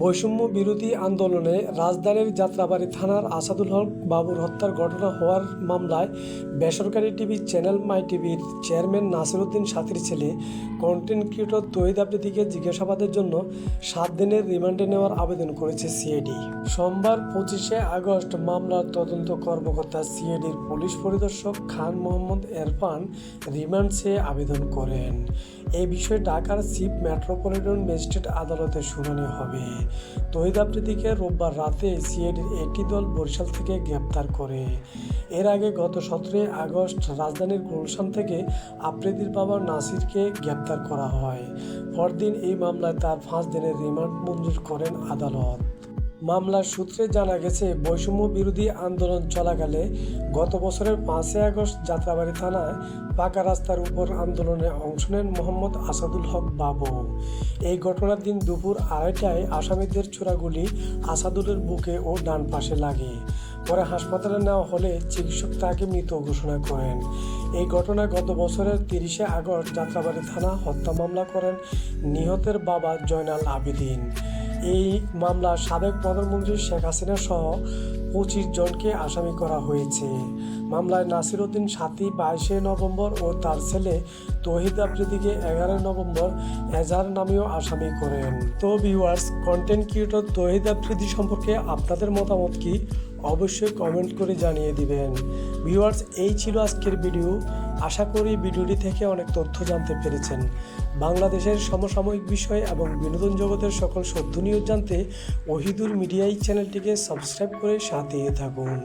বৈষম্য বিরোধী আন্দোলনে রাজধানীর যাত্রাবাড়ি থানার আসাদুল হক বাবুর হত্যার ঘটনা হওয়ার মামলায় বেসরকারি টিভি চ্যানেল মাই টিভির চেয়ারম্যান নাসিরুদ্দিন সাথীর ছেলে কন্টেন্ট ক্রিয়েটর তহিদ আবৃদিকে জিজ্ঞাসাবাদের জন্য সাত দিনের রিমান্ডে নেওয়ার আবেদন করেছে সিআইডি। সোমবার পঁচিশে আগস্ট মামলার তদন্ত কর্মকর্তা সিআইডির পুলিশ পরিদর্শক খান মোহাম্মদ এরফান রিমান্ড চেয়ে আবেদন করেন। এ বিষয়ে ঢাকার চিফ মেট্রোপলিটন ম্যাজিস্ট্রেট আদালতে শুনানি হবে। তহিদ আফ্রিদিকে রোববার রাতে সিআইডির একটি দল বরিশাল থেকে গ্রেপ্তার করে। এর আগে গত সতেরোই আগস্ট রাজধানীর গুলশান থেকে আফ্রিদির বাবা নাসিরকে গ্রেপ্তার করা হয়। পরদিন এই মামলায় তার পাঁচ দিনের রিমান্ড মঞ্জুর করেন আদালত। মামলার সূত্রে জানা গেছে, বৈষম্য বিরোধী আন্দোলন চলাকালে গত বছরের পাঁচই আগস্ট যাত্রাবাড়ি থানায় পাকা রাস্তার উপর আন্দোলনে অংশ নেন মোহাম্মদ আসাদুল হক বাবু। এই ঘটনার দিন দুপুর আড়াইটায় আসামিদের চূড়াগুলি আসাদুলের বুকে ও ডান পাশে লাগে। পরে হাসপাতালে নেওয়া হলে চিকিৎসক তাকে মৃত ঘোষণা করেন। এই ঘটনায় গত বছরের তিরিশে আগস্ট যাত্রাবাড়ি থানা হত্যা মামলা করেন নিহতের বাবা জয়নাল আবেদিন। এই মামলা সাবেক প্রধানমন্ত্রী শেখ হাসিনা সহ পঁচিশ জনকে আসামি করা হয়েছে। মামলায় নাসির উদ্দিন সাতই বাইশে নভেম্বর ও তার ছেলে তহিদ আফ্রিদিকে এগারো নভেম্বর এজার নামেও আসামি করেন। তো viewers content creator Tohid Afridi সম্পর্কে আপনাদের মতামত কি? অবশ্যই কমেন্ট করে জানিয়ে দিবেন। ভিউয়ার্স এই ছিল আজকের ভিডিও আশা করি ভিডিওটি থেকে অনেক তথ্য জানতে পেরেছেন। বাংলাদেশের সমসাময়িক বিষয় এবং বিনোদন জগতের সকল সত্য জানতে ওহিদুর মিডিয়াই চ্যানেলটিকে সাবস্ক্রাইব করে সাথে থাকুন।